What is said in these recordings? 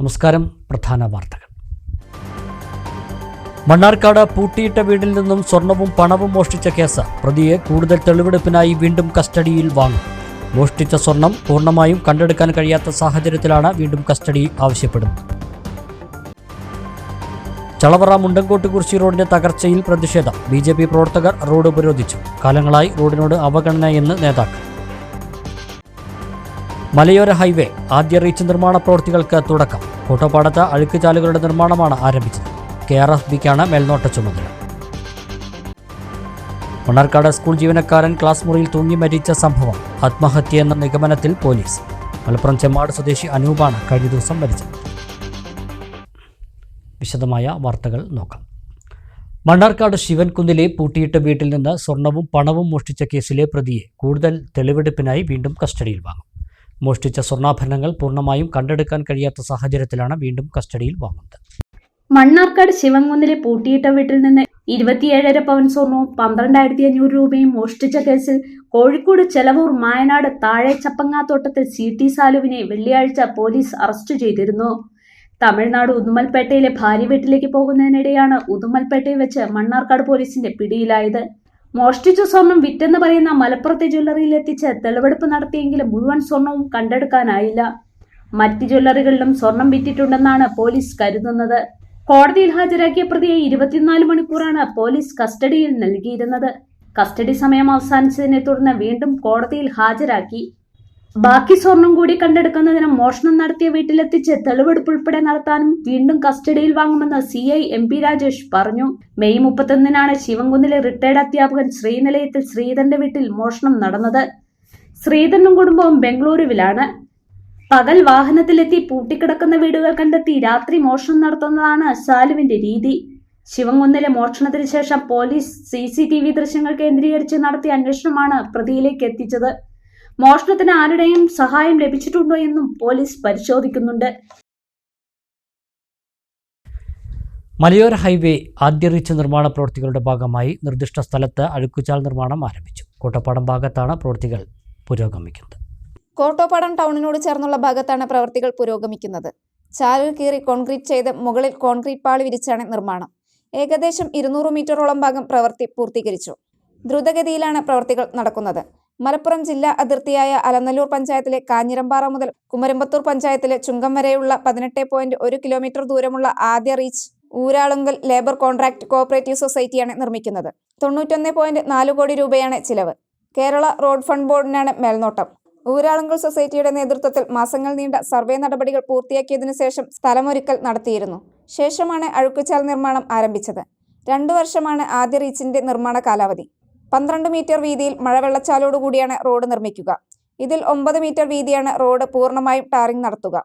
നമസ്കാരം പ്രധാന വാർത്തകൾ. മണ്ണാർക്കാട് പൂട്ടിയിട്ട വീടിൽ നിന്നും സ്വർണവും പണവും മോഷ്ടിച്ച കേസ്. പ്രതിയെ കൂടുതൽ തെളിവെടുപ്പിനായി വീണ്ടും കസ്റ്റഡിയിൽ വാങ്ങും. മോഷ്ടിച്ച സ്വർണം പൂർണമായും കണ്ടെടുക്കാൻ കഴിയാത്ത സാഹചര്യത്തിലാണ് വീണ്ടും കസ്റ്റഡി ആവശ്യപ്പെടുന്നത്. ചളവറ മുണ്ടൻകോട്ട് കുറിശി റോഡിന്റെ തകർച്ചയിൽ പ്രതിഷേധം. ബി ജെ പി പ്രവർത്തകർ റോഡ് ഉപരോധിച്ചു. കാലങ്ങളായി റോഡിനോട് അവഗണനയെന്ന് നേതാക്കൾ. മലയോര ഹൈവേ ആദ്യ റീച്ച് നിർമ്മാണ പ്രവൃത്തികൾക്ക് തുടക്കം. കോട്ടപ്പാടത്ത് അഴുക്കുചാലുകളുടെ നിർമ്മാണമാണ് ആരംഭിച്ചത്. കെ ആർ എഫ് ബിക്കാണ് മേൽനോട്ട ചുമതല. മണ്ണാർക്കാട് സ്കൂൾ ജീവനക്കാരൻ ക്ലാസ് മുറിയിൽ തൂങ്ങി മരിച്ച സംഭവം ആത്മഹത്യയെന്ന നിഗമനത്തിൽ പോലീസ്. മലപ്പുറം ചെമ്മാട് സ്വദേശി അനൂപാണ് കഴിഞ്ഞ ദിവസം മരിച്ചത്. വിശദമായ വാർത്തകൾ നോക്കാം. മണ്ണാർക്കാട് ശിവൻകുന്നിലെ പൂട്ടിയിട്ട വീട്ടിൽ നിന്ന് സ്വർണവും പണവും മോഷ്ടിച്ച കേസിലെ പ്രതിയെ കൂടുതൽ തെളിവെടുപ്പിനായി വീണ്ടും കസ്റ്റഡിയിൽ വാങ്ങും. മോഷ്ടിച്ച സ്വർണാഭരണങ്ങൾ പൂർണമായും കണ്ടെടുക്കാൻ കഴിയാത്ത സാഹചര്യത്തിലാണ് വീണ്ടും കസ്റ്റഡിയിൽ വാങ്ങുന്നത്. മണ്ണാർക്കാട് ശിവങ്കുന്നിലെ പൂട്ടിയിട്ട വീട്ടിൽ നിന്ന് ഇരുപത്തിയേഴര പവൻ സ്വർണവും പന്ത്രണ്ടായിരത്തി അഞ്ഞൂറ് രൂപയും മോഷ്ടിച്ച കേസിൽ കോഴിക്കോട് ചെലവൂർ മായനാട് താഴെ ചപ്പങ്ങാത്തോട്ടത്തിൽ സി ടി സാലുവിനെ വെള്ളിയാഴ്ച പോലീസ് അറസ്റ്റ് ചെയ്തിരുന്നു. തമിഴ്നാട് ഉദുമൽപേട്ടയിലെ ഭാര്യ വീട്ടിലേക്ക് പോകുന്നതിനിടെയാണ് ഉദുമൽപേട്ടയിൽ വെച്ച് മണ്ണാർക്കാട് പോലീസിന്റെ പിടിയിലായത്. മോഷ്ടിച്ച സ്വർണം വിറ്റെന്ന് പറയുന്ന മലപ്പുറത്തെ ജ്വല്ലറിയിൽ എത്തിച്ച് തെളിവെടുപ്പ് നടത്തിയെങ്കിലും മുഴുവൻ സ്വർണവും കണ്ടെടുക്കാനായില്ല. മറ്റ് ജ്വല്ലറികളിലും സ്വർണം വിറ്റിട്ടുണ്ടെന്നാണ് പോലീസ് കരുതുന്നത്. കോടതിയിൽ ഹാജരാക്കിയ പ്രതിയെ ഇരുപത്തിനാല് മണിക്കൂറാണ് പോലീസ് കസ്റ്റഡിയിൽ നൽകിയിരുന്നത്. കസ്റ്റഡി സമയം അവസാനിച്ചതിനെ തുടർന്ന് വീണ്ടും കോടതിയിൽ ഹാജരാക്കി. ബാക്കി സ്വർണം കൂടി കണ്ടെടുക്കുന്നതിന് മോഷണം നടത്തിയ വീട്ടിലെത്തിച്ച് തെളിവെടുപ്പ് ഉൾപ്പെടെ നടത്താനും വീണ്ടും കസ്റ്റഡിയിൽ വാങ്ങുമെന്ന് C I M P Rajesh പറഞ്ഞു. മെയ് മുപ്പത്തൊന്നിനാണ് ശിവൻകുന്നിലെ റിട്ടയർഡ് അധ്യാപകൻ ശ്രീനിലയത്തിൽ ശ്രീധരന്റെ വീട്ടിൽ മോഷണം നടന്നത്. ശ്രീധരനും കുടുംബവും ബംഗളൂരുവിലാണ്. പകൽ വാഹനത്തിലെത്തി പൂട്ടിക്കിടക്കുന്ന വീടുകൾ കണ്ടെത്തി രാത്രി മോഷണം നടത്തുന്നതാണ് സാലുവിന്റെ രീതി. ശിവൻകുന്നിലെ മോഷണത്തിന് ശേഷം police C C T V ദൃശ്യങ്ങൾ കേന്ദ്രീകരിച്ച് നടത്തിയ അന്വേഷണമാണ് പ്രതിയിലേക്ക് എത്തിച്ചത്. മോഷണത്തിന് ആരുടെയും സഹായം ലഭിച്ചിട്ടുണ്ടോ എന്നും പോലീസ് പരിശോധിക്കുന്നുണ്ട്. മലയോര ഹൈവേ ആദ്യ റീച്ച് നിർമ്മാണ പ്രവൃത്തികളുടെ ഭാഗമായി നിർദ്ദിഷ്ട സ്ഥലത്ത് അഴുക്കുചാൽ നിർമ്മാണം ആരംഭിച്ചു. കോട്ടപ്പാടം ഭാഗത്താണ് പ്രവൃത്തികൾ പുരോഗമിക്കുന്നത്. കോട്ടോപ്പാടം ടൗണിനോട് ചേർന്നുള്ള ഭാഗത്താണ് പ്രവൃത്തികൾ പുരോഗമിക്കുന്നത്. ചാലിൽ കീറി കോൺക്രീറ്റ് ചെയ്ത് മുകളിൽ കോൺക്രീറ്റ് പാളി വിരിച്ചാണ് നിർമ്മാണം. ഏകദേശം ഇരുന്നൂറ് മീറ്ററോളം ഭാഗം പ്രവൃത്തി പൂർത്തീകരിച്ചു. ദ്രുതഗതിയിലാണ് പ്രവൃത്തികൾ നടക്കുന്നത്. മലപ്പുറം ജില്ലാ അതിർത്തിയായ അലനല്ലൂർ പഞ്ചായത്തിലെ കാഞ്ഞിരമ്പാറ മുതൽ കുമരമ്പത്തൂർ പഞ്ചായത്തിലെ ചുങ്കം വരെയുള്ള പതിനെട്ട് പോയിന്റ് ഒരു കിലോമീറ്റർ ദൂരമുള്ള ആദ്യ reach Uralungal labour contract cooperative സൊസൈറ്റിയാണ് നിർമ്മിക്കുന്നത്. തൊണ്ണൂറ്റൊന്ന് പോയിന്റ് നാല് കോടി രൂപയാണ് ചിലവ്. കേരള റോഡ് ഫണ്ട് ബോർഡിനാണ് മേൽനോട്ടം. ഊരാളുങ്കൽ സൊസൈറ്റിയുടെ നേതൃത്വത്തിൽ മാസങ്ങൾ നീണ്ട സർവേ നടപടികൾ പൂർത്തിയാക്കിയതിനു ശേഷം സ്ഥലമൊരുക്കൽ നടത്തിയിരുന്നു. ശേഷമാണ് അഴുക്കുചാൽ നിർമ്മാണം ആരംഭിച്ചത്. രണ്ടു വർഷമാണ് ആദ്യ റീച്ചിന്റെ നിർമ്മാണ കാലാവധി. പന്ത്രണ്ട് മീറ്റർ വീതിയിൽ മഴവെള്ളച്ചാലോടുകൂടിയാണ് റോഡ് നിർമ്മിക്കുക. ഇതിൽ ഒമ്പത് മീറ്റർ വീതിയാണ് റോഡ് പൂർണമായും ടാറിംഗ് നടത്തുക.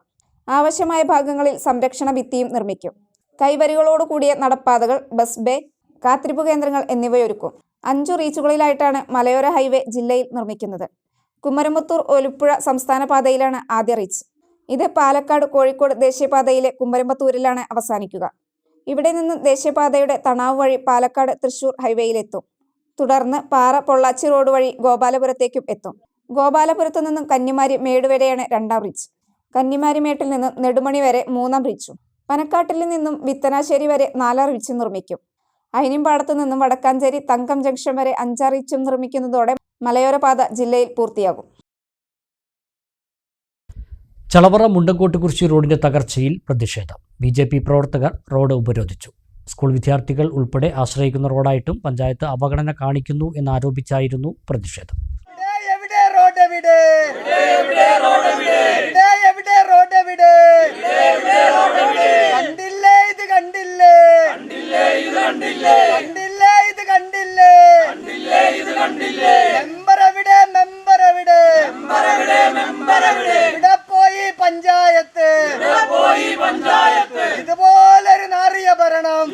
ആവശ്യമായ ഭാഗങ്ങളിൽ സംരക്ഷണ ഭിത്തിയും നിർമ്മിക്കും. കൈവരികളോടുകൂടിയ നടപ്പാതകൾ ബസ് ബേ കാത്തിരിപ്പ് കേന്ദ്രങ്ങൾ എന്നിവയൊരുക്കും. അഞ്ചു റീച്ചുകളിലായിട്ടാണ് മലയോര ഹൈവേ ജില്ലയിൽ നിർമ്മിക്കുന്നത്. കുമരമുത്തൂർ ഒലുപ്പുഴ സംസ്ഥാന പാതയിലാണ് ആദ്യ റീച്ച്. ഇത് പാലക്കാട് കോഴിക്കോട് ദേശീയപാതയിലെ കുമരമ്പത്തൂരിലാണ് അവസാനിക്കുക. ഇവിടെ നിന്ന് ദേശീയപാതയുടെ തണാവ് വഴി പാലക്കാട് തൃശൂർ ഹൈവേയിലെത്തും. തുടർന്ന് പാറ പൊള്ളാച്ചി റോഡ് വഴി ഗോപാലപുരത്തേക്കും എത്തും. ഗോപാലപുരത്തു നിന്നും കന്നിമാരി മേട് വരെയാണ് രണ്ടാം ബ്രിഡ്ജ് കന്നിമാരി മേട്ടിൽ നിന്നും നെടുമണി വരെ മൂന്നാം ബ്രിഡ്ജും പനക്കാട്ടിൽ നിന്നും വിത്തനാശ്ശേരി വരെ നാലാം ബ്രിഡ്ജ് നിർമ്മിക്കും. അയിനിമ്പാടത്തു നിന്നും വടക്കാഞ്ചേരി തങ്കം ജംഗ്ഷൻ വരെ അഞ്ചാം ബ്രിഡ്ജും നിർമ്മിക്കുന്നതോടെ മലയോരപാത ജില്ലയിൽ പൂർത്തിയാകും. ചളവറ മുണ്ടക്കോട്ടുകുറിശി റോഡിന്റെ തകർച്ചയിൽ പ്രതിഷേധം. ബി പ്രവർത്തകർ റോഡ് ഉപരോധിച്ചു. സ്കൂൾ വിദ്യാർത്ഥികൾ ഉൾപ്പെടെ ആശ്രയിക്കുന്ന റോഡായിട്ടും പഞ്ചായത്ത് അവഗണന കാണിക്കുന്നു എന്നാരോപിച്ചായിരുന്നു പ്രതിഷേധം. എവിടെ റോഡ് എവിടെ? എവിടെ എവിടെ റോഡ് എവിടെ? കണ്ടില്ലേ ഇത് കണ്ടില്ലേ? കണ്ടില്ലേ ഇത് കണ്ടില്ലേ? മെമ്പർ എവിടെ മെമ്പർ എവിടെ? ഇവിടെ പോയി പഞ്ചായത്ത്? ഇതുപോലൊരു നാറിയ ഭരണം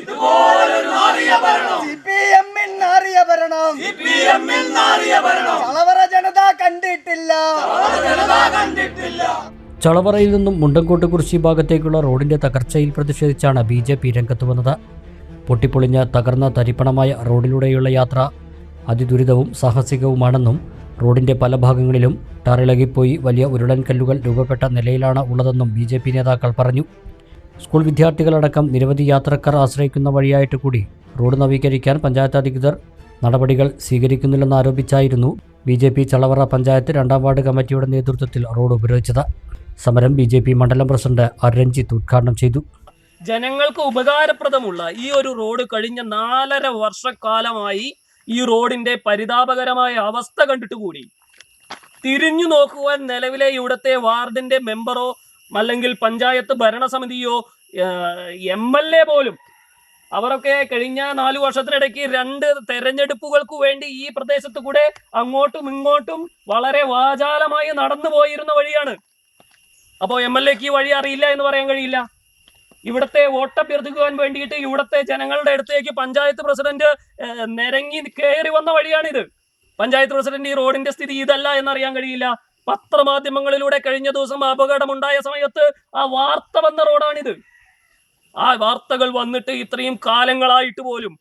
സി പി എമ്മിൻ നാറിയ ഭരണം ചളവറ ജനത കണ്ടിട്ടില്ല ചളവറയിൽ നിന്നും മുണ്ടൻകോട്ട് കുറിശി ഭാഗത്തേക്കുള്ള റോഡിന്റെ തകർച്ചയിൽ പ്രതിഷേധിച്ചാണ് ബി ജെ പി രംഗത്ത് വന്നത്. പൊട്ടിപ്പൊളിഞ്ഞ തകർന്ന തരിപ്പണമായ റോഡിലൂടെയുള്ള യാത്ര അതിദുരിതവും സാഹസികവുമാണെന്നും റോഡിന്റെ പല ഭാഗങ്ങളിലും ടാറിളകിപ്പോയി വലിയ ഉരുളൻ കല്ലുകൾ രൂപപ്പെട്ട നിലയിലാണ് ഉള്ളതെന്നും ബി ജെ പി നേതാക്കൾ പറഞ്ഞു. സ്കൂൾ വിദ്യാർത്ഥികളടക്കം നിരവധി യാത്രക്കാർ ആശ്രയിക്കുന്ന വഴിയായിട്ട് കൂടി റോഡ് നവീകരിക്കാൻ പഞ്ചായത്ത് അധികൃതർ നടപടികൾ സ്വീകരിക്കുന്നില്ലെന്നാരോപിച്ചായിരുന്നു B J P Chalavara panchayat രണ്ടാം വാർഡ് കമ്മിറ്റിയുടെ നേതൃത്വത്തിൽ റോഡ് ഉപരോധിച്ചത്. സമരം ബി ജെ പി മണ്ഡലം പ്രസിഡന്റ് ആർ രഞ്ജിത്ത് ഉദ്ഘാടനം ചെയ്തു. ജനങ്ങൾക്ക് ഉപകാരപ്രദമുള്ള ഈ ഒരു റോഡ് കഴിഞ്ഞ നാലര വർഷക്കാലമായി ഈ റോഡിന്റെ പരിതാപകരമായ അവസ്ഥ കണ്ടിട്ട് കൂടി. തിരിഞ്ഞു നോക്കുവാൻ നിലവിലെ ഇവിടുത്തെ വാർഡിന്റെ മെമ്പറോ അല്ലെങ്കിൽ പഞ്ചായത്ത് ഭരണസമിതിയോ എം എൽ എ പോലും അവരൊക്കെ കഴിഞ്ഞ നാലു വർഷത്തിനിടയ്ക്ക് രണ്ട് തെരഞ്ഞെടുപ്പുകൾക്ക് വേണ്ടി ഈ പ്രദേശത്ത് കൂടെ അങ്ങോട്ടും ഇങ്ങോട്ടും വളരെ വാചാലമായി നടന്നു പോയിരുന്ന വഴിയാണ് അപ്പോൾ എം എൽ എക്ക് ഈ വഴി അറിയില്ല എന്ന് പറയാൻ കഴിയില്ല. ഇവിടുത്തെ വോട്ടഭ്യർത്ഥിക്കുവാൻ വേണ്ടിയിട്ട് ഇവിടുത്തെ ജനങ്ങളുടെ അടുത്തേക്ക് പഞ്ചായത്ത് പ്രസിഡന്റ് നിരങ്ങി കയറി വന്ന വഴിയാണിത്. പഞ്ചായത്ത് പ്രസിഡന്റ് ഈ റോഡിന്റെ സ്ഥിതി ഇതല്ല എന്നറിയാൻ കഴിയില്ല. പത്രമാധ്യമങ്ങളിലൂടെ കഴിഞ്ഞ ദിവസം അപകടമുണ്ടായ സമയത്ത് ആ വാർത്ത വന്ന റോഡാണിത്. ആ വാർത്തകൾ വന്നിട്ട് ഇത്രയും കാലങ്ങളായിട്ട് പോലും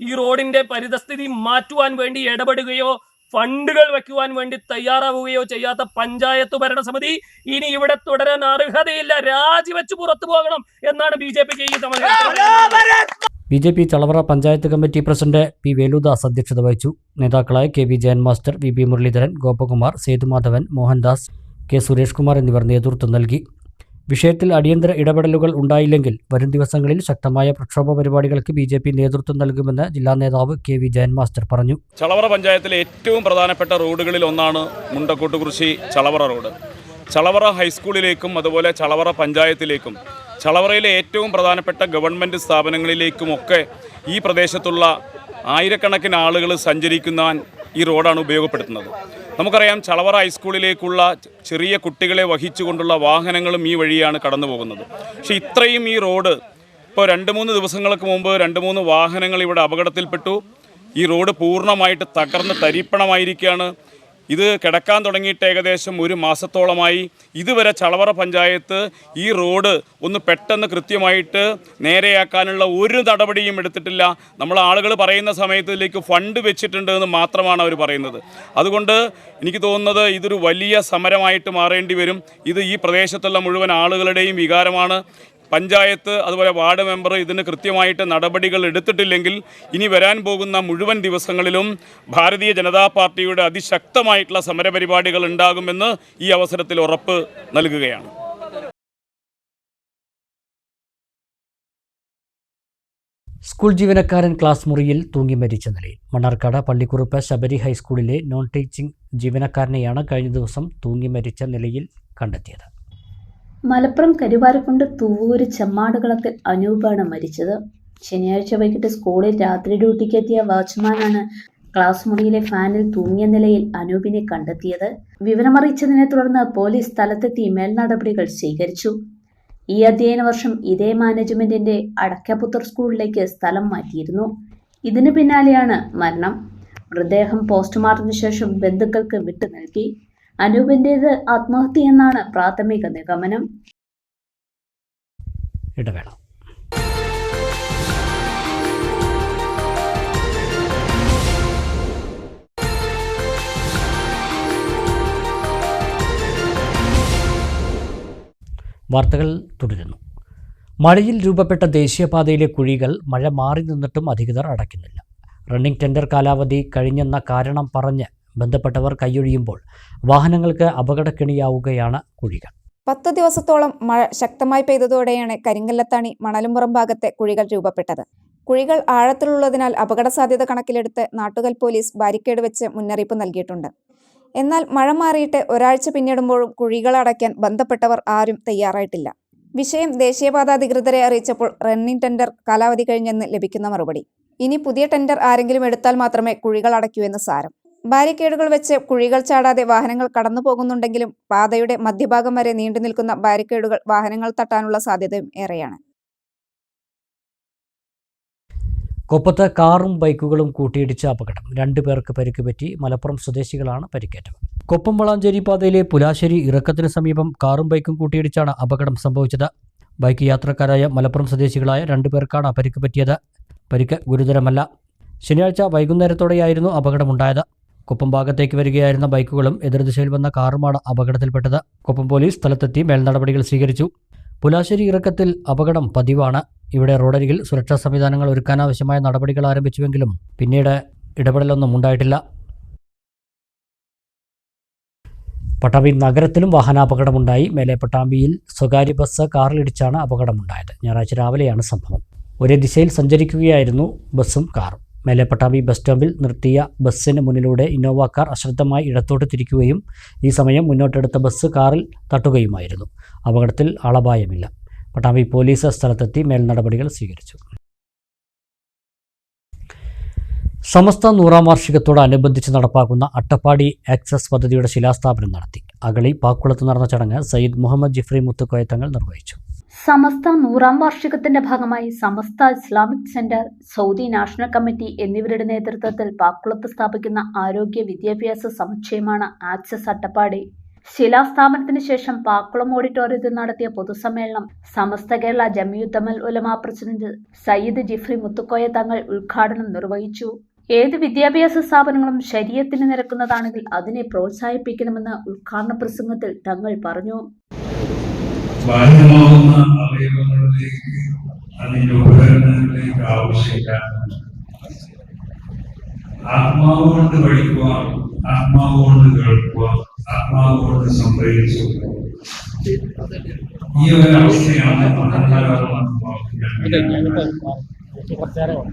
ഈ റോഡിന്റെ പരിതസ്ഥിതി മാറ്റുവാൻ വേണ്ടി ഇടപെടുകയോ ഫണ്ടുകൾ വെക്കുവാൻ വേണ്ടി തയ്യാറാവുകയോ ചെയ്യാത്ത പഞ്ചായത്ത് ഭരണസമിതി ഇനി ഇവിടെ തുടരാൻ അർഹതയില്ല. രാജിവെച്ച് പുറത്തു പോകണം എന്നാണ് ബി ജെ പിക്ക് ഈ B J P Chalavara panchayat committee president P Veludas അധ്യക്ഷത വഹിച്ചു. നേതാക്കളായ K V Jayan master V B Muraleedharan Gopakumar Sethumadhavan Mohandas K Suresh Kumar എന്നിവർ നേതൃത്വം നൽകി. വിഷയത്തിൽ അടിയന്തര ഇടപെടലുകൾ ഉണ്ടായില്ലെങ്കിൽ വരും ദിവസങ്ങളിൽ ശക്തമായ പ്രക്ഷോഭ പരിപാടികൾക്ക് ബി ജെ പി നേതൃത്വം നൽകുമെന്ന് ജില്ലാ നേതാവ് കെ വി ജയൻ മാസ്റ്റർ പറഞ്ഞു. ചളവറ പഞ്ചായത്തിലെ ഏറ്റവും പ്രധാനപ്പെട്ട റോഡുകളിൽ ഒന്നാണ് മുണ്ടക്കോട്ടുകുറിശി ചളവറ റോഡ്. ചളവറ ഹൈസ്കൂളിലേക്കും അതുപോലെ ചളവറ പഞ്ചായത്തിലേക്കും ചളവറയിലെ ഏറ്റവും പ്രധാനപ്പെട്ട ഗവൺമെന്റ് സ്ഥാപനങ്ങളിലേക്കുമൊക്കെ ഈ പ്രദേശത്തുള്ള ആയിരക്കണക്കിന് ആളുകൾ സഞ്ചരിക്കുന്ന ഈ റോഡാണ് ഉപയോഗപ്പെടുത്തുന്നത്. നമുക്കറിയാം ചളവറ ഹൈസ്കൂളിലേക്കുള്ള ചെറിയ കുട്ടികളെ വഹിച്ചുകൊണ്ടുള്ള വാഹനങ്ങളും ഈ വഴിയാണ് കടന്നു പോകുന്നത് പക്ഷേ ഇത്രയും ഈ റോഡ് ഇപ്പോൾ രണ്ട് മൂന്ന് ദിവസങ്ങൾക്ക് മുമ്പ് രണ്ട് മൂന്ന് വാഹനങ്ങൾ ഇവിടെ അപകടത്തിൽപ്പെട്ടു. ഈ റോഡ് പൂർണമായിട്ട് തകർന്ന് തരിപ്പണമായിരിക്കുകയാണ്. ഇത് കിടക്കാൻ തുടങ്ങിയിട്ട് ഏകദേശം ഒരു മാസത്തോളമായി. ഇതുവരെ ചളവറ പഞ്ചായത്ത് ഈ റോഡ് ഒന്ന് പെട്ടെന്ന് കൃത്യമായിട്ട് നേരെയാക്കാനുള്ള ഒരു നടപടിയും എടുത്തിട്ടില്ല. നമ്മൾ ആളുകൾ പറയുന്ന സമയത്തിലേക്ക് ഫണ്ട് വെച്ചിട്ടുണ്ട് എന്ന് മാത്രമാണ് അവർ പറയുന്നത്. അതുകൊണ്ട് എനിക്ക് തോന്നുന്നത് ഇതൊരു വലിയ സമരമായിട്ട് മാറേണ്ടി വരും. ഇത് ഈ പ്രദേശത്തുള്ള മുഴുവൻ ആളുകളുടെയും വികാരമാണ്. പഞ്ചായത്ത് അതുപോലെ വാർഡ് മെമ്പർ ഇതിന് കൃത്യമായിട്ട് നടപടികൾ എടുത്തിട്ടില്ലെങ്കിൽ ഇനി വരാൻ പോകുന്ന മുഴുവൻ ദിവസങ്ങളിലും ഭാരതീയ ജനതാ പാർട്ടിയുടെ അതിശക്തമായിട്ടുള്ള സമരപരിപാടികൾ ഉണ്ടാകുമെന്ന് ഈ അവസരത്തിൽ ഉറപ്പ് നൽകുകയാണ്. സ്കൂൾ ജീവനക്കാരൻ ക്ലാസ് മുറിയിൽ മരിച്ച നിലയിൽ ഹൈസ്കൂളിലെ നോൺ ടീച്ചിംഗ് കഴിഞ്ഞ ദിവസം മരിച്ച നിലയിൽ മലപ്പുറം കരുവാരക്കുണ്ട് തൂവൂര് ചെമ്മാടുകളത്തിൽ അനൂപാണ് മരിച്ചത്. ശനിയാഴ്ച വൈകിട്ട് സ്കൂളിൽ രാത്രി ഡ്യൂട്ടിക്ക് എത്തിയ വാച്ച്മാനാണ് ക്ലാസ് മുറിയിലെ ഫാനിൽ തൂങ്ങിയ നിലയിൽ അനൂപിനെ കണ്ടെത്തിയത്. വിവരമറിയിച്ചതിനെ തുടർന്ന് പോലീസ് സ്ഥലത്തെത്തി മേൽനടപടികൾ സ്വീകരിച്ചു. ഈ അധ്യയന വർഷം ഇതേ മാനേജ്മെന്റിന്റെ അടക്കപുത്തർ സ്കൂളിലേക്ക് സ്ഥലം മാറ്റിയിരുന്നു. ഇതിനു പിന്നാലെയാണ് മരണം. മൃതദേഹം പോസ്റ്റ്മോർട്ടത്തിന് ശേഷം ബന്ധുക്കൾക്ക് വിട്ടു നൽകി. അനൂപിന്റേത് ആത്മഹത്യയെന്നാണ് പ്രാഥമിക നിഗമനം. ഇടവേള. വാർത്തകൾ തുടരുന്നു. മഴയിൽ രൂപപ്പെട്ട ദേശീയപാതയിലെ കുഴികൾ മഴ മാറി നിന്നിട്ടും അധികൃതർ അടയ്ക്കുന്നില്ല. റണ്ണിംഗ് ടെൻഡർ കാലാവധി കഴിഞ്ഞെന്ന കാരണം പറഞ്ഞ് ബന്ധപ്പെട്ടവർ കൈയൊഴിയുമ്പോൾ വാഹനങ്ങൾക്ക് അപകടക്കെണിയാവുകയാണ് കുഴികൾ. പത്ത് ദിവസത്തോളം മഴ ശക്തമായി പെയ്തതോടെയാണ് കരിങ്കല്ലത്താണി മണലുംപുറം ഭാഗത്തെ കുഴികൾ രൂപപ്പെട്ടത്. കുഴികൾ ആഴത്തിലുള്ളതിനാൽ അപകട സാധ്യത കണക്കിലെടുത്ത് നാട്ടുകൽ പോലീസ് ബാരിക്കേഡ് വെച്ച് മുന്നറിയിപ്പ് നൽകിയിട്ടുണ്ട്. എന്നാൽ മഴ മാറിയിട്ട് ഒരാഴ്ച പിന്നിടുമ്പോഴും കുഴികൾ അടയ്ക്കാൻ ബന്ധപ്പെട്ടവർ ആരും തയ്യാറായിട്ടില്ല. വിഷയം ദേശീയപാത അധികൃതരെ അറിയിച്ചപ്പോൾ റണ്ണിംഗ് ടെൻഡർ കാലാവധി കഴിഞ്ഞെന്ന് ലഭിക്കുന്ന മറുപടി. ഇനി പുതിയ ടെൻഡർ ആരെങ്കിലും എടുത്താൽ മാത്രമേ കുഴികൾ അടയ്ക്കൂ എന്ന് സാരം. ബാരിക്കേഡുകൾ വെച്ച് കുഴികൾ ചാടാതെ വാഹനങ്ങൾ കടന്നു പോകുന്നുണ്ടെങ്കിലും പാതയുടെ മധ്യഭാഗം വരെ നീണ്ടു നിൽക്കുന്ന ബാരിക്കേഡുകൾ വാഹനങ്ങൾ തട്ടാനുള്ള സാധ്യതയും ഏറെയാണ്. കൊപ്പത്ത് കാറും ബൈക്കുകളും കൂട്ടിയിടിച്ച അപകടം. രണ്ടു പേർക്ക് പരിക്ക് പറ്റി മലപ്പുറം സ്വദേശികളാണ് പരിക്കേറ്റത്. കൊപ്പം വളാഞ്ചേരി പാതയിലെ പുലാശ്ശേരി ഇറക്കത്തിന് സമീപം കാറും ബൈക്കും കൂട്ടിയിടിച്ചാണ് അപകടം സംഭവിച്ചത്. ബൈക്ക് യാത്രക്കാരായ മലപ്പുറം സ്വദേശികളായ രണ്ടു പേർക്കാണ് പരിക്ക് പറ്റിയത്. പരിക്ക് ഗുരുതരമല്ല. ശനിയാഴ്ച വൈകുന്നേരത്തോടെയായിരുന്നു അപകടമുണ്ടായത്. കൊപ്പം ഭാഗത്തേക്ക് വരികയായിരുന്ന ബൈക്കുകളും എതിർദിശയിൽ വന്ന കാറുമാണ് അപകടത്തിൽപ്പെട്ടത്. കുപ്പം പോലീസ് സ്ഥലത്തെത്തി മേൽനടപടികൾ സ്വീകരിച്ചു. പുലാശ്ശേരി ഇറക്കത്തിൽ അപകടം പതിവാണ്. ഇവിടെ റോഡരികിൽ സുരക്ഷാ സംവിധാനങ്ങൾ ഒരുക്കാനാവശ്യമായ നടപടികൾ ആരംഭിച്ചുവെങ്കിലും പിന്നീട് ഇടപെടലൊന്നും ഉണ്ടായിട്ടില്ല. പട്ടാമ്പി നഗരത്തിലും വാഹനാപകടമുണ്ടായി. മേലെ പട്ടാമ്പിയിൽ സ്വകാര്യ ബസ് കാറിലിടിച്ചാണ് അപകടമുണ്ടായത്. ഞായറാഴ്ച രാവിലെയാണ് സംഭവം. ഒരേ ദിശയിൽ സഞ്ചരിക്കുകയായിരുന്നു ബസ്സും കാറും. മേലെ പട്ടാമ്പി ബസ് സ്റ്റോപ്പിൽ നിർത്തിയ ബസ്സിന് മുന്നിലൂടെ ഇന്നോവ കാർ അശ്രദ്ധമായി ഇടത്തോട്ട് തിരിക്കുകയും ഈ സമയം മുന്നോട്ടെടുത്ത ബസ് കാറിൽ തട്ടുകയുമായിരുന്നു. അപകടത്തിൽ ആളപായമില്ല. പട്ടാമ്പി പോലീസ് സ്ഥലത്തെത്തി മേൽ നടപടികൾ സ്വീകരിച്ചു. സമസ്ത നൂറാം വാർഷികത്തോടനുബന്ധിച്ച് നടപ്പാക്കുന്ന അട്ടപ്പാടി ആക്സസ് പദ്ധതിയുടെ ശിലാസ്ഥാപനം നടത്തി. അഗളി പാക്കുളത്ത് നടന്ന ചടങ്ങ് സയ്യിദ് മുഹമ്മദ് ജിഫ്രി മുത്തുക്കോയത്തങ്ങൾ നിർവഹിച്ചു. സമസ്ത നൂറാം വാർഷികത്തിന്റെ ഭാഗമായി Samastha Islamic centre Saudi national committee എന്നിവരുടെ നേതൃത്വത്തിൽ പാക്കുളത്ത് സ്ഥാപിക്കുന്ന ആരോഗ്യ വിദ്യാഭ്യാസ സമുച്ചയമാണ് ആക്സസ് അട്ടപ്പാടി. ശിലാസ്ഥാപനത്തിന് ശേഷം പാക്കുളം ഓഡിറ്റോറിയത്തിൽ നടത്തിയ പൊതുസമ്മേളനം സമസ്ത കേരള ജമിയുത്തമൽ ഉലമ പ്രസിഡന്റ് സയ്യിദ് ജിഫ്രി മുത്തുക്കോയ തങ്ങൾ ഉദ്ഘാടനം നിർവഹിച്ചു. ഏത് വിദ്യാഭ്യാസ സ്ഥാപനങ്ങളും ശരീരത്തിന് നിരക്കുന്നതാണെങ്കിൽ അതിനെ പ്രോത്സാഹിപ്പിക്കണമെന്ന് ഉദ്ഘാടന പ്രസംഗത്തിൽ തങ്ങൾ പറഞ്ഞു. ബാഹ്യമാവുന്ന അവയവങ്ങളിലേക്ക് അതിന്റെ ഉപകരണങ്ങളിലേക്ക് ആവശ്യമില്ല ആത്മാവ് കൊണ്ട് പഠിക്കുക ആത്മാവ് കൊണ്ട് കേൾക്കുക ആത്മാവ് കൊണ്ട് സംഗ്രഹിച്ചു ഈ ഒരു അവസ്ഥയാണ്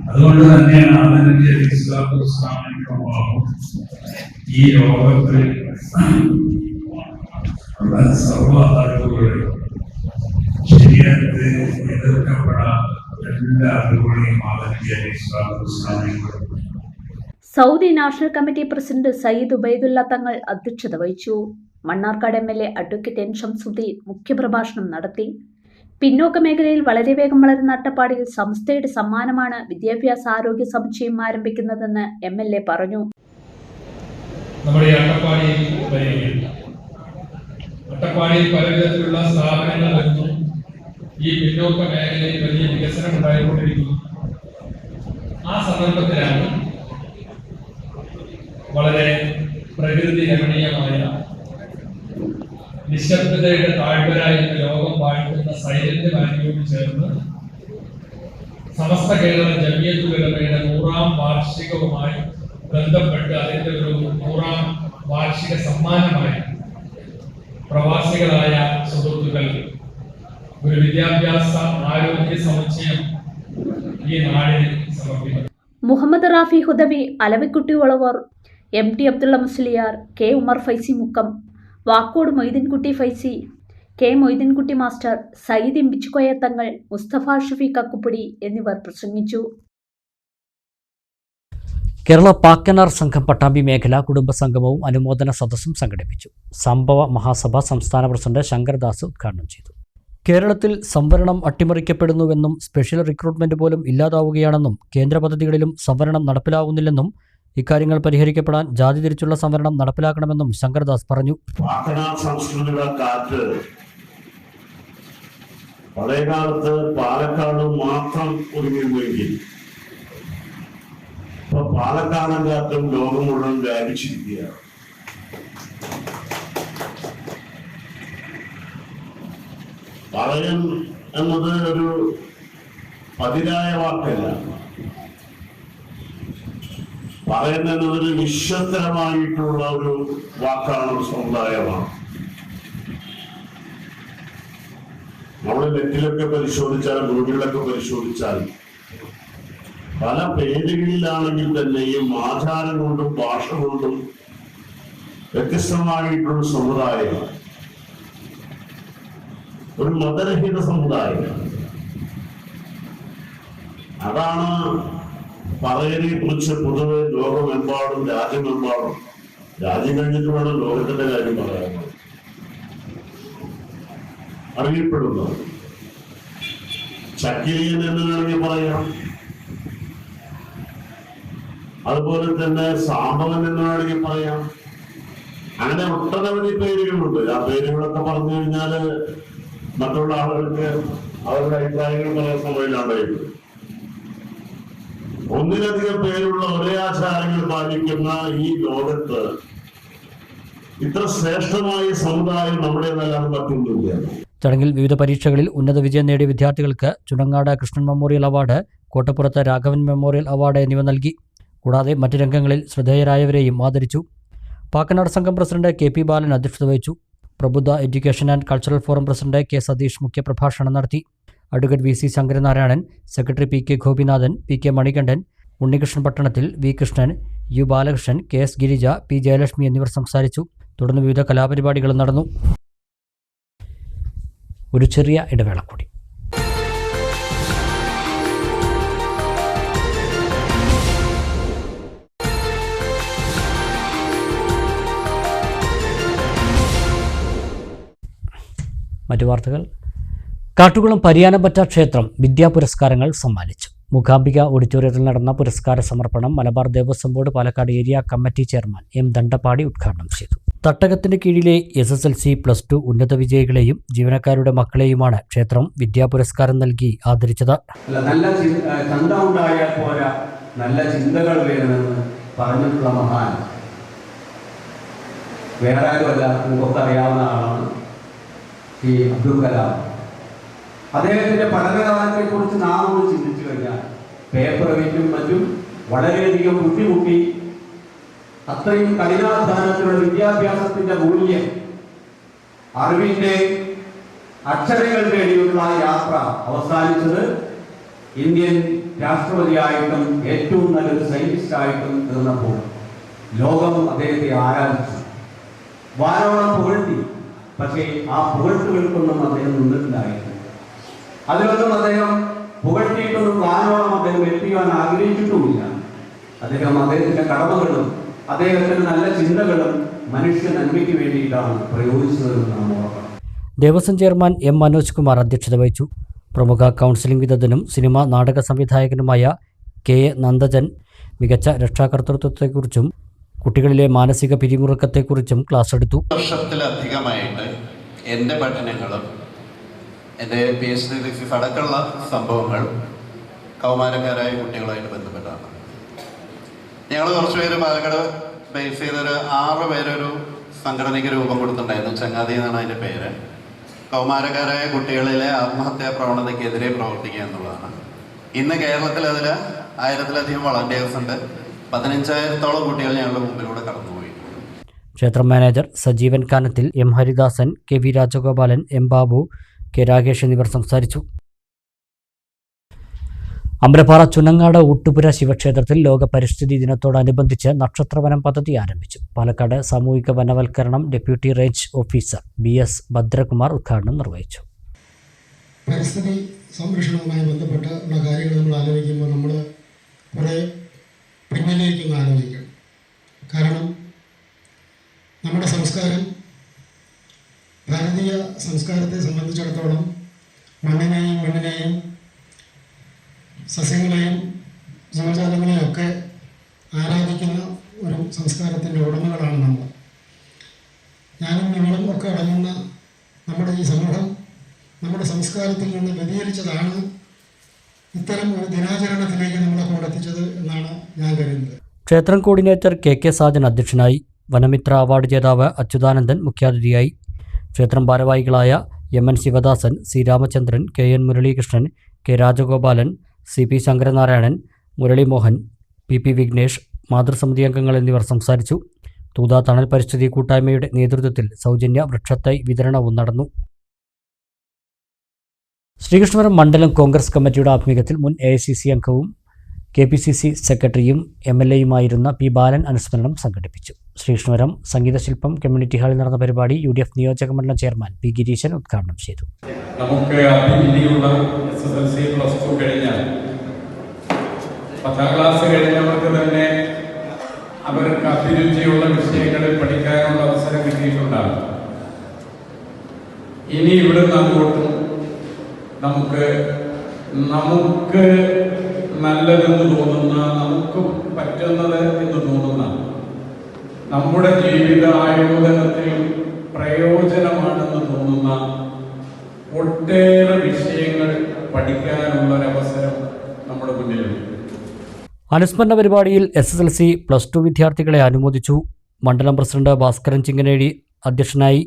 അതുകൊണ്ട് തന്നെയാണ് അതിന്റെ ഇസ്ലാത്തു ഇസ്ലാമികമാവും ഈ ലോകത്തിൽ സർവ അറിവുകളെയും Saudi national committee president Sayyid Ubaidulla Thangal അധ്യക്ഷത വഹിച്ചു. Mannarkkad M L A advocate N Shamsudheen മുഖ്യപ്രഭാഷണം നടത്തി. പിന്നോക്ക മേഖലയിൽ വളരെ വേഗം വളരുന്ന അട്ടപ്പാടിയിൽ സംസ്ഥയുടെ സമ്മാനമാണ് വിദ്യാഭ്യാസ ആരോഗ്യ സമുച്ചയം ആരംഭിക്കുന്നതെന്ന് എം എൽ എ പറഞ്ഞു. നമ്മുടെ അട്ടപ്പാടിയിൽ അട്ടപ്പാടിയിൽ പലവിധത്തിലുള്ള സ്ഥാപനങ്ങൾ വരുന്നു. ഈ പിന്നോക്ക മേഖലയിൽ വലിയ വികസനം ഉണ്ടായിക്കൊണ്ടിരിക്കുന്നു. ആ സന്ദർഭത്തിലാണ് വളരെ പ്രകൃതി രമണീയമായ നിശബ്ദതയുടെ താഴ്വരായി ലോകം വാഴ്ത്തുന്ന സൈലന്റ് വാല്യൂയോട് ചേർന്ന് സമസ്ത കേരള ജമിയത്തുലമയുടെ നൂറാം വാർഷികവുമായി ബന്ധപ്പെട്ട് അതിന്റെ ഒരു നൂറാം വാർഷിക സമ്മാനമായി പ്രവാസികളായ സുഹൃത്തുക്കൾ ഒരു വിദ്യാഭ്യാസ ആരോഗ്യ സമുച്ചയം ഈ നാടിന് സമർപ്പിക്കുന്നു. Muhammad Rafi Hudawi Alavikutty Olavar M T Abdulla Musliyar K Umar Faizy Mukkam Vakkode Moideenkutty Faizy K Moideenkutty master Sayyid Imbichikoya Thangal Musthafa Shafi അക്കുപ്പടി എന്നിവർ പ്രസംഗിച്ചു. കേരള പാക്കനാർ സംഘം പട്ടാമ്പി മേഖല കുടുംബ സംഗമവും അനുമോദന സദസ്സും സംഘടിപ്പിച്ചു. സംഭവ മഹാസഭ സംസ്ഥാന പ്രസിഡന്റ് ശങ്കർദാസ് ഉദ്ഘാടനം ചെയ്തു. കേരളത്തിൽ സംവരണം അട്ടിമറിക്കപ്പെടുന്നുവെന്നും സ്പെഷ്യൽ റിക്രൂട്ട്മെന്റ് പോലും ഇല്ലാതാവുകയാണെന്നും കേന്ദ്ര പദ്ധതികളിലും സംവരണം നടപ്പിലാവുന്നില്ലെന്നും ഇക്കാര്യങ്ങൾ പരിഹരിക്കപ്പെടാൻ ജാതി തിരിച്ചുള്ള സംവരണം നടപ്പിലാക്കണമെന്നും ശങ്കർദാസ് പറഞ്ഞു. പഴയകാലത്ത് പാലക്കാട് മാത്രം ഒതുങ്ങിയിരുന്നെങ്കിൽ ഇപ്പൊ പാലക്കാടൻ കാറ്റും ലോകം മുഴുവൻ വ്യാപിച്ചിരിക്കുകയാണ്. പറയൻ എന്നത് ഒരു പതിരായ വാക്കല്ല പറയൻ എന്നതൊരു ഒരു വാക്കാണ് സമുദായമാണ്. നമ്മൾ നെറ്റിലൊക്കെ പരിശോധിച്ചാൽ ഗൂഗിളിലൊക്കെ പരിശോധിച്ചാൽ പല പേരുകളിലാണെങ്കിൽ തന്നെയും ആചാരം കൊണ്ടും ഭാഷ കൊണ്ടും വ്യത്യസ്തമായിട്ടുള്ള സമുദായമാണ്. ഒരു മതരഹിത സമുദായം. അതാണ് പറയനെ കുറിച്ച് പൊതുവെ ലോകമെമ്പാടും രാജ്യമെമ്പാടും രാജ്യം കഴിഞ്ഞിട്ട് വേണം ലോകത്തിന്റെ കാര്യം പറയാൻ. അറിയപ്പെടുന്നത്. ചക്കിലിയൻ എന്ന് വേണമെങ്കിൽ പറയാം. അതുപോലെ തന്നെ സാമ്പവൻ എന്ന് വേണമെങ്കിൽ പറയാം. അങ്ങനെ ഒട്ടനവധി പേരുകളുണ്ട്. ആ പേരുകളൊക്കെ പറഞ്ഞു കഴിഞ്ഞാൽ മറ്റുള്ള ആളുകൾക്ക് അവരുടെ അഭിപ്രായങ്ങൾ പറയാൻ സമയമില്ലാണ്ടായിട്ടുണ്ട് ഒന്നിലധികം പേരുള്ള ഒരേ ആചാരങ്ങൾ പാലിക്കുന്ന ഈ ലോകത്ത് ഇത്ര ശ്രേഷ്ഠമായ സമുദായം നമ്മുടേതല്ലാതെ മറ്റൊന്നുമില്ല ചടങ്ങിൽ വിവിധ പരീക്ഷകളിൽ ഉന്നത വിജയം നേടിയ വിദ്യാർത്ഥികൾക്ക് ചുണങ്ങാട് കൃഷ്ണൻ മെമ്മോറിയൽ അവാർഡ് കോട്ടപ്പുറത്ത് രാഘവൻ മെമ്മോറിയൽ അവാർഡ് എന്നിവ നൽകി. കൂടാതെ മറ്റ് രംഗങ്ങളിൽ ശ്രദ്ധേയരായവരെയും ആദരിച്ചു. പാക്കനാട് സംഘം പ്രസിഡന്റ് കെ പി ബാലൻ അധ്യക്ഷത വഹിച്ചു. Prabuddha education and cultural forum president K Satheesh മുഖ്യപ്രഭാഷണം നടത്തി. Advocate V C Sankaranarayanan secretary P K Gopinathan P K Manikandan Unnikrishnan പട്ടണത്തിൽ V Krishnan U Balakrishnan K S Girija P Jayalakshmi എന്നിവർ സംസാരിച്ചു. തുടർന്ന് വിവിധ കലാപരിപാടികളും നടന്നു. ഒരു ചെറിയ ഇടവേള കൂടി. മറ്റു വാർത്തകൾ. കാട്ടുകുളം പരിയാനപ്പറ്റ ക്ഷേത്രം വിദ്യാ പുരസ്കാരങ്ങൾ സമ്മാനിച്ചു. മൂകാംബിക ഓഡിറ്റോറിയത്തിൽ നടന്ന പുരസ്കാര സമർപ്പണം Malabar Devaswom board Palakkad area committee chairman M Dandapadi ഉദ്ഘാടനം ചെയ്തു. തട്ടകത്തിന് കീഴിലെ S S L C plus two ഉന്നത വിജയികളെയും ജീവനക്കാരുടെ മക്കളെയുമാണ് ക്ഷേത്രം വിദ്യാ പുരസ്കാരം നൽകി ആദരിച്ചത്. നല്ല ചന്തം ഉണ്ടായാൽ പോരാ. നല്ല ചിന്തകൾ വേണമെന്ന് പറഞ്ഞിട്ടുള്ള മഹാൻ. വേറെ ആരുമല്ല ആളാണ്. ഈ അബ്ദുൽ കലാം. അദ്ദേഹത്തിന്റെ പഠനകാലത്തെ കുറിച്ച് നാം ഒന്ന് ചിന്തിച്ചു കഴിഞ്ഞാൽ പേപ്പർ വെയിറ്റും മറ്റും വളരെയധികം ബുദ്ധിമുട്ടി. അത്രയും കഠിനാധ്വാനത്തിലുള്ള വിദ്യാഭ്യാസത്തിന്റെ മൂല്യം അറിവിന്റെ അക്ഷരങ്ങൾ തേടിയുള്ള യാത്ര അവസാനിച്ചത് ഇന്ത്യൻ രാഷ്ട്രപതിയായിട്ടും ഏറ്റവും നല്ലൊരു സയന്റിസ്റ്റ് ആയിട്ടും തീർന്നപ്പോൾ ലോകം അദ്ദേഹത്തെ ആരാധിച്ചു. വാനോളം പുകഴ്ത്തി. പക്ഷേ ആ പുകഴ്ത്തുകൾക്കൊന്നും അദ്ദേഹം നിന്നിട്ടുണ്ടായിരുന്നു. അതിലൊന്നും അദ്ദേഹം പുകഴ്ത്തിയിട്ടൊന്നും വാനോളം അദ്ദേഹം എത്തിക്കുവാൻ ആഗ്രഹിച്ചിട്ടുമില്ല. അദ്ദേഹം അദ്ദേഹത്തിന്റെ കടമകളും അദ്ദേഹത്തിന്റെ നല്ല ചിന്തകളും മനുഷ്യ നന്മയ്ക്ക് വേണ്ടിയിട്ടാണ് പ്രയോഗിച്ചതെന്ന് നാം ഓർക്കണം ദേവസ്വം ചെയർമാൻ എം മനോജ് കുമാർ അധ്യക്ഷത വഹിച്ചു. പ്രമുഖ കൗൺസിലിംഗ് വിദഗ്ധനും സിനിമ നാടക സംവിധായകനുമായ കെ എ നന്ദജൻ മികച്ച രക്ഷാകർത്തൃത്വത്തെക്കുറിച്ചും കുട്ടികളിലെ മാനസിക പിരിമുറുക്കത്തെക്കുറിച്ചും ക്ലാസ് എടുത്തു. വർഷത്തിലധികമായിട്ട് എന്റെ പഠനങ്ങളും എന്റെ പി എച്ച് ഡി തീസിസ് അടക്കമുള്ള സംഭവങ്ങൾ കൗമാരക്കാരായ കുട്ടികളുമായിട്ട് ബന്ധപ്പെട്ടാണ് ഞങ്ങൾ കുറച്ച് പേര് പാലക്കാട് ബേസ് ചെയ്തൊരു ആറ് പേരൊരു സംഘടനയ്ക്ക് രൂപം കൊടുത്തിട്ടുണ്ടായിരുന്നു ചങ്ങാതി എന്നാണ് അതിന്റെ പേര്. കൗമാരക്കാരായ കുട്ടികളിലെ ആത്മഹത്യാ പ്രവണതയ്ക്കെതിരെ പ്രവർത്തിക്കുക എന്നുള്ളതാണ്. ഇന്ന് കേരളത്തിൽ അതിൽ ആയിരത്തിലധികം വളണ്ടിയേഴ്സ് ഉണ്ട്. പതിനഞ്ചായിരത്തോളം കുട്ടികൾ ഞങ്ങളുടെ മുമ്പിലൂടെ കടന്നുപോയി. ക്ഷേത്രം manager Sajeevan Kanathil M Haridasan K V Rajagopalan M Babu K Rakesh എന്നിവർ സംസാരിച്ചു. അമ്പലപ്പാറ ചുനങ്ങാട് ഊട്ടുപുര ശിവക്ഷേത്രത്തിൽ ലോക പരിസ്ഥിതി ദിനത്തോടനുബന്ധിച്ച് നക്ഷത്രവനം പദ്ധതി ആരംഭിച്ചു. പാലക്കാട് സാമൂഹിക വനവൽക്കരണം deputy range officer B S Bhadrakumar ഉദ്ഘാടനം നിർവഹിച്ചു. പരിസ്ഥിതി സംരക്ഷണവുമായി ബന്ധപ്പെട്ട് ഉള്ള കാര്യങ്ങൾ നമ്മൾ ആലോചിക്കുമ്പോൾ നമ്മൾ കുറേ പിന്നിലേക്ക് ആലോചിക്കണം. കാരണം നമ്മുടെ സംസ്കാരം ഭാരതീയ സംസ്കാരത്തെ സംബന്ധിച്ചിടത്തോളം മണ്ണിനെയും മണ്ണിനെയും സസ്യങ്ങളെയും ജീവജാലങ്ങളെയും ഒക്കെ ആരാധിക്കുന്ന ഒരു സംസ്കാരത്തിന്റെ ഉടമകളാണ് നമ്മൾ. ഞാനും നിങ്ങളും ഒക്കെ അടങ്ങുന്ന നമ്മുടെ ഈ സമൂഹം നമ്മുടെ സംസ്കാരത്തിൽ നിന്ന് വ്യതിചലിച്ചതാണ് ഇത്തരം ഒരു ദിനാചരണത്തിലേക്ക് നമ്മളെ കൊണ്ടെത്തിച്ചത് എന്നാണ് ഞാൻ കരുതുന്നത്. ക്ഷേത്രം കോർഡിനേറ്റർ കെ കെ സാജൻ അധ്യക്ഷനായി വനമിത്ര അവാർഡ് ജേതാവ് അച്യുതാനന്ദൻ മുഖ്യാതിഥിയായി. ക്ഷേത്രം ഭാരവാഹികളായ M N Sivadasan C Ramachandran K N Muralikrishnan K Rajagopalan C P Sankaranarayanan Muralimohan P P Vignesh മാതൃസമിതി അംഗങ്ങൾ എന്നിവർ സംസാരിച്ചു. തൂത തണൽ പരിസ്ഥിതി കൂട്ടായ്മയുടെ നേതൃത്വത്തിൽ സൗജന്യ വൃക്ഷത്തൈ വിതരണവും നടന്നു. ശ്രീകൃഷ്ണപുരം മണ്ഡലം കോൺഗ്രസ് കമ്മിറ്റിയുടെ ആഭിമുഖ്യത്തിൽ മുൻ എ ഐ സി സി അംഗവും കെ പി സി സി സെക്രട്ടറിയും എം എൽ എയുമായിരുന്ന പി ബാലൻ അനുസ്മരണം സംഘടിപ്പിച്ചു. ശ്രീകൃഷ്ണപുരം സംഗീതശില്പം കമ്മ്യൂണിറ്റി ഹാളിൽ നടന്ന പരിപാടി യു ഡി എഫ് നിയോജക മണ്ഡലം ചെയർമാൻ പി ഗിരീശൻ ഉദ്ഘാടനം ചെയ്തു. നമുക്ക് അഭിരുചിയുള്ള S S L plus two കഴിഞ്ഞാൽ പത്താം ക്ലാസ് കഴിഞ്ഞവർക്ക് തന്നെ അവർക്ക് അഭിരുചിയുള്ള വിഷയങ്ങളിൽ പഠിക്കാനുള്ള അവസരം കിട്ടിയിട്ടുണ്ടാകും. ഇനി ഇവിടുന്ന് അങ്ങോട്ടും നമുക്ക് നമുക്ക് നല്ലതെന്ന് തോന്നുന്ന നമുക്ക് പറ്റുന്നത് എന്ന് തോന്നുന്ന നമ്മുടെ ജീവിത ആയോധനത്തിൽ പ്രയോജനമാണെന്ന് തോന്നുന്ന ഒട്ടേറെ വിഷയങ്ങൾ പഠിക്കാനുള്ള ഒരവസരം നമ്മുടെ മുന്നിലുണ്ട്. അനുസ്മരണ പരിപാടിയിൽ S S L C plus two വിദ്യാർത്ഥികളെ അനുമോദിച്ചു. മണ്ഡലം പ്രസിഡന്റ് ഭാസ്കരൻ ചിങ്ങനേടി അധ്യക്ഷനായി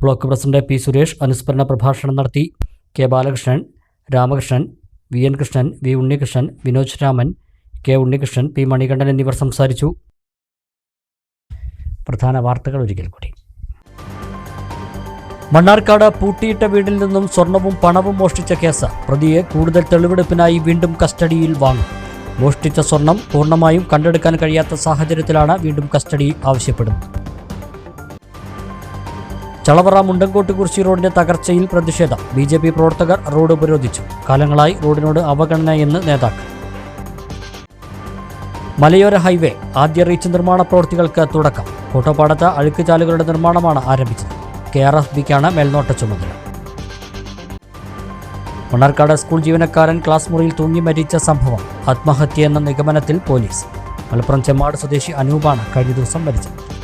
ബ്ലോക്ക് പ്രസിഡന്റ് പി സുരേഷ് അനുസ്മരണ പ്രഭാഷണം നടത്തി K Balakrishnan Ramakrishnan V N Krishnan V Unnikrishnan Vinoj Raman K Unnikrishnan P Manikandan എന്നിവർ സംസാരിച്ചു. പ്രധാന വാർത്തകൾ ഒരിക്കൽ കൂടി. മണ്ണാർക്കാട് പൂട്ടിയിട്ട വീടിൽ നിന്നും സ്വർണവും പണവും മോഷ്ടിച്ച കേസ്. പ്രതിയെ കൂടുതൽ തെളിവെടുപ്പിനായി വീണ്ടും കസ്റ്റഡിയിൽ വാങ്ങും. മോഷ്ടിച്ച സ്വർണം പൂർണമായും കണ്ടെടുക്കാൻ കഴിയാത്ത സാഹചര്യത്തിലാണ് വീണ്ടും കസ്റ്റഡി ആവശ്യപ്പെടുന്നത്. ചളവറ മുണ്ടൻകോട്ട് കുറിശി റോഡിന്റെ തകർച്ചയിൽ പ്രതിഷേധം. ബി ജെ പി പ്രവർത്തകർ റോഡ് ഉപരോധിച്ചു. കാലങ്ങളായി റോഡിനോട് അവഗണനയെന്ന് നേതാക്കൾ. മലയോര ഹൈവേ ആദ്യ റീച്ച് നിർമ്മാണ പ്രവൃത്തികൾക്ക് തുടക്കം. കോട്ടപ്പാടത്ത് അഴുക്കുചാലുകളുടെ നിർമ്മാണമാണ് ആരംഭിച്ചത്. കെ ആർ എഫ് ബിക്കാണ് മേൽനോട്ട ചുമതല. മണ്ണാർക്കാട് സ്കൂൾ ജീവനക്കാരൻ ക്ലാസ് മുറിയിൽ തൂങ്ങി മരിച്ച സംഭവം. ആത്മഹത്യയെന്ന നിഗമനത്തിൽ പോലീസ്. മലപ്പുറം ചെമ്മാട് സ്വദേശി അനൂപാണ് കഴിഞ്ഞ ദിവസം മരിച്ചത്.